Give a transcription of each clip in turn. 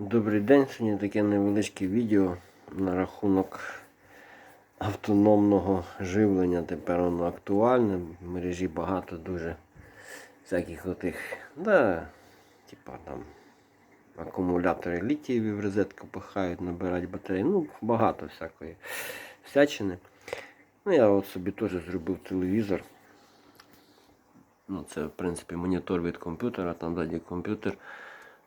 Добрий день, сьогодні таке невеличке відео на рахунок автономного живлення. Тепер воно актуальне. В мережі багато дуже всяких отих, да, типа там акумулятори літієві в розетку пихають, набирають батареї. Ну, багато всякої всячини. Ну, я от собі теж зробив телевізор. Ну, це, в принципі, монітор від комп'ютера, там ззаді комп'ютер.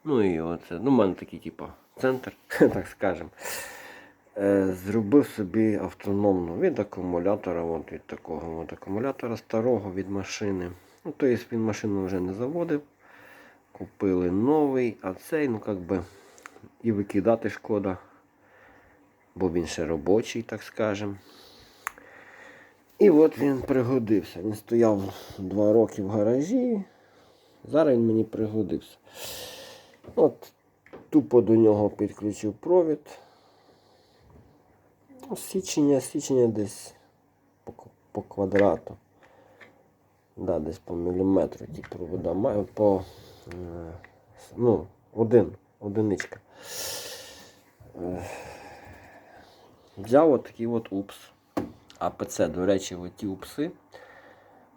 Ну і оце. Ну, в мене такий, типу, центр, так скажемо. Е, зробив собі автономну від акумулятора, от від такого от акумулятора старого від машини. Ну, тобто він машину вже не заводив. Купили новий, а цей, ну як би, і викидати шкода. Бо він ще робочий, так скажемо. І от він пригодився. Він стояв два роки в гаражі. Зараз він мені пригодився. От, тупо до нього підключив провід. Січення, січення десь по, квадрату. Да, десь по міліметру ті провода маю по е, ну, один, одиничка. Е, Взяв от такий от упс. АПЦ, до речі, оті упси.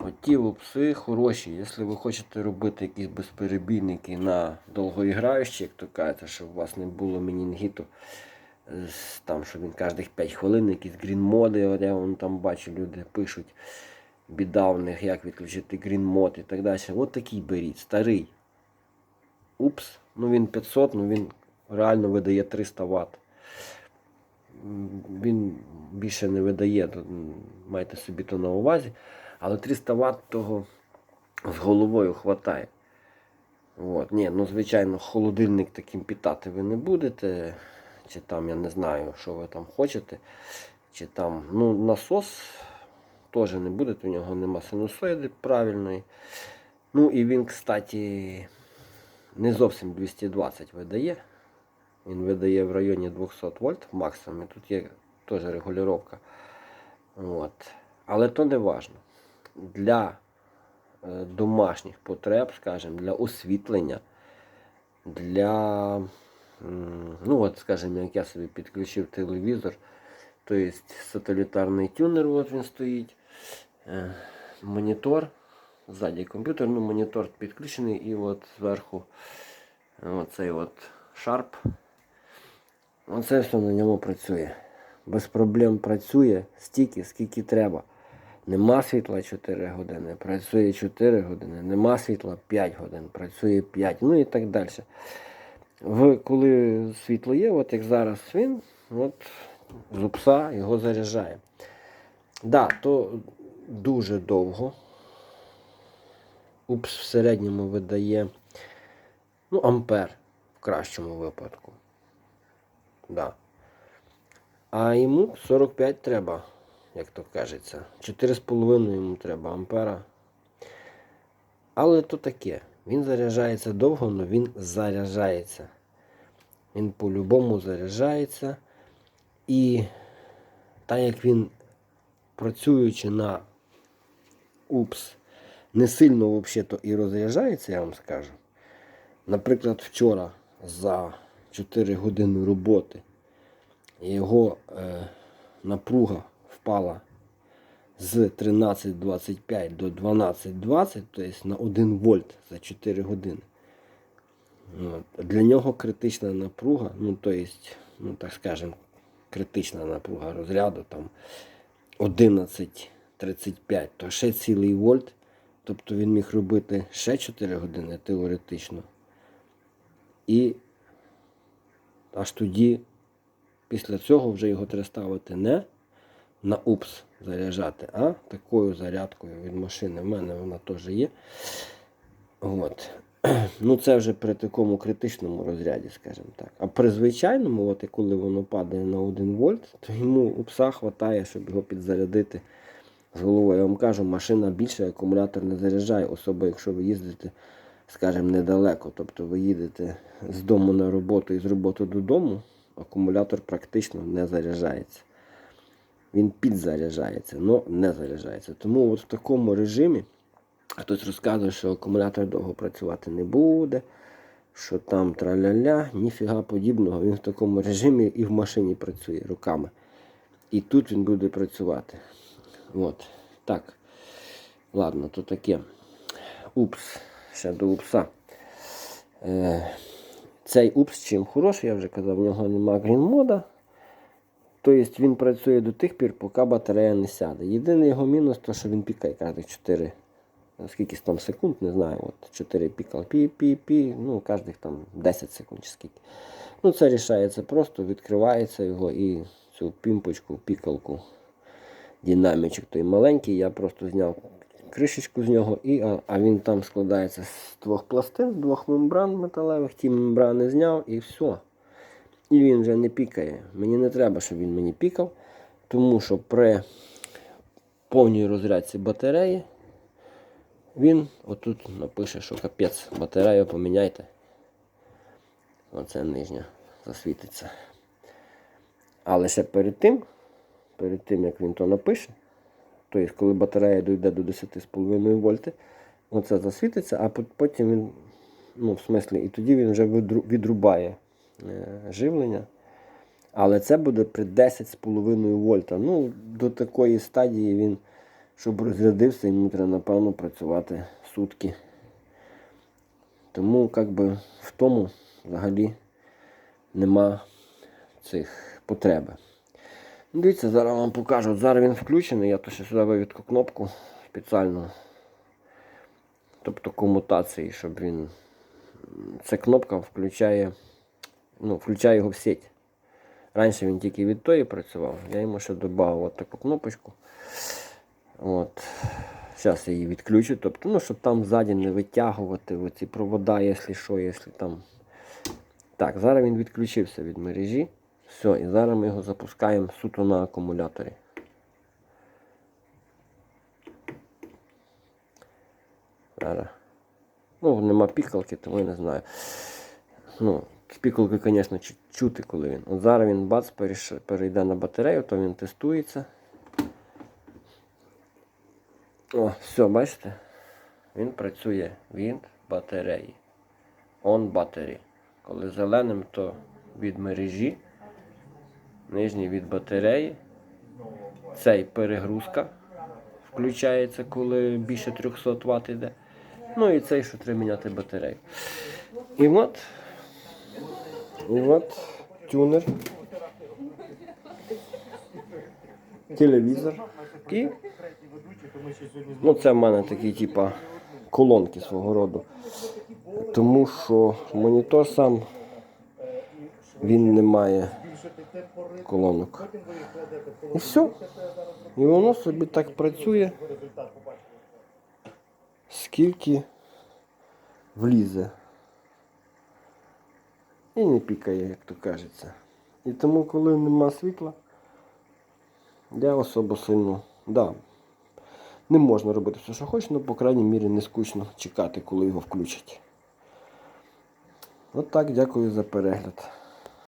Оті упси хороші. Якщо ви хочете робити якісь безперебійники на довгоіграючі, як то кажете, щоб у вас не було менінгіту, е, там, що він кожних 5 хвилин, якісь грін-моди, от я вон там бачу, люди пишуть, біда в них, як відключити грін-мод і так далі. От такий беріть, старий. Упс, ну він 500, ну він реально видає 300 Вт. Він більше не видає, то, майте собі то на увазі. Але 300 Вт того з головою хватає. От. Ні, ну звичайно, холодильник таким питати ви не будете. Чи там, я не знаю, що ви там хочете. Чи там, ну, насос теж не будете, у нього нема синусоїди правильної. Ну і він, кстати, не зовсім 220 видає. Він видає в районі 200 вольт в максимумі. Тут є теж регулювання. От. Але то не важно. Для е, домашніх потреб, скажімо, для освітлення, для, ну от, скажімо, як я собі підключив телевізор, то є сателітарний тюнер, от він стоїть, е, монітор, ззаді комп'ютер, ну монітор підключений і от зверху оцей от шарп. Оце все на ньому працює. Без проблем працює стільки, скільки треба. Нема світла 4 години, працює 4 години, нема світла 5 годин, працює 5, ну і так далі. В, коли світло є, от як зараз він, от з упса його заряджає. Да, то дуже довго. Упс в середньому видає ну, ампер в кращому випадку. Да. А йому 45 треба, як то кажеться. 4,5 йому треба ампера. Але то таке. Він заряджається довго, але він заряджається. Він по-любому заряджається. І так як він, працюючи на упс, не сильно взагалі і розряджається, я вам скажу. Наприклад, вчора за 4 години роботи його е, напруга впала з 13,25 до 12,20, тобто на 1 вольт за 4 години. Для нього критична напруга, ну то есть, ну так скажем, критична напруга розряду там 11,35, то ще цілий вольт. Тобто він міг робити ще 4 години теоретично. І аж тоді, після цього, вже його треба ставити не на упс заряджати, а такою зарядкою від машини. В мене вона теж є. От. Ну, це вже при такому критичному розряді, скажімо так. А при звичайному, от, коли воно падає на 1 вольт, то йому упса вистачає, щоб його підзарядити з головою. Я вам кажу, машина більше, акумулятор не заряджає, особливо якщо ви їздите, скажімо, недалеко. Тобто ви їдете з дому на роботу і з роботи додому, акумулятор практично не заряджається. Він підзаряджається, але не заряджається. Тому от в такому режимі хтось розказує, що акумулятор довго працювати не буде. що там траля-ля, ніфіга подібного. Він в такому режимі і в машині працює руками. І тут він буде працювати. От. Так. Ладно, то таке. Упс. Ще до упса. Е, цей упс чим хороший, я вже казав, в нього нема грінмода. Тобто він працює до тих пір, поки батарея не сяде. Єдиний його мінус, то що він пікає кожних 4 скільки там секунд, не знаю. От 4 пікал пі-пі-пі, ну кожних там 10 секунд чи скільки. Ну це рішається просто, відкривається його і цю пімпочку, пікалку, динамічок той маленький, я просто зняв кришечку з нього, і, а, а він там складається з двох пластин, з двох мембран металевих, ті мембрани зняв і все. І він вже не пікає. Мені не треба, щоб він мені пікав, тому що при повній розрядці батареї він отут напише, що капець, батарею поміняйте. Оце нижня засвітиться. Але ще перед тим, перед тим як він то напише, тобто коли батарея дійде до 10,5 вольти, оце засвітиться, а потім він, ну, в смислі, і тоді він вже відрубає живлення. Але це буде при 10,5 вольта. Ну, до такої стадії він, щоб розрядився, йому треба, напевно, працювати сутки. Тому, як би, в тому взагалі нема цих потреби. Ну, Дивіться, зараз вам покажу. Зараз він включений, я то ще сюди вивідку кнопку спеціально. Тобто комутації, щоб він. Ця кнопка включає, ну, включає його в сеть. Раніше він тільки від тої працював, я йому ще додав от таку кнопочку. От. Зараз я її відключу, тобто, ну, щоб там ззаді не витягувати оці провода, якщо що, якщо там. Так, зараз він відключився від мережі. Все, і зараз ми його запускаємо суто на акумуляторі. Зараз. Ну, нема пікалки, тому я не знаю. Ну, з пікалки, звісно, чути, коли він. От зараз він бац перейде на батарею, то він тестується. О, все, бачите? Він працює від батареї. On battery. Коли зеленим, то від мережі, нижній від батареї. Цей перегрузка включається, коли більше 300 Вт йде. Ну і цей, що треба міняти батарею. І от, і от тюнер, телевізор і Ну, це в мене такі, типа, колонки свого роду. Тому що монітор сам він не має колонок. І все. І воно собі так працює. Скільки влізе. І не пікає, як то кажеться. І тому, коли нема світла, я особо сильно. Да, не можна робити все, що хочеш, але, по крайній мірі, не скучно чекати, коли його включать. От так, дякую за перегляд.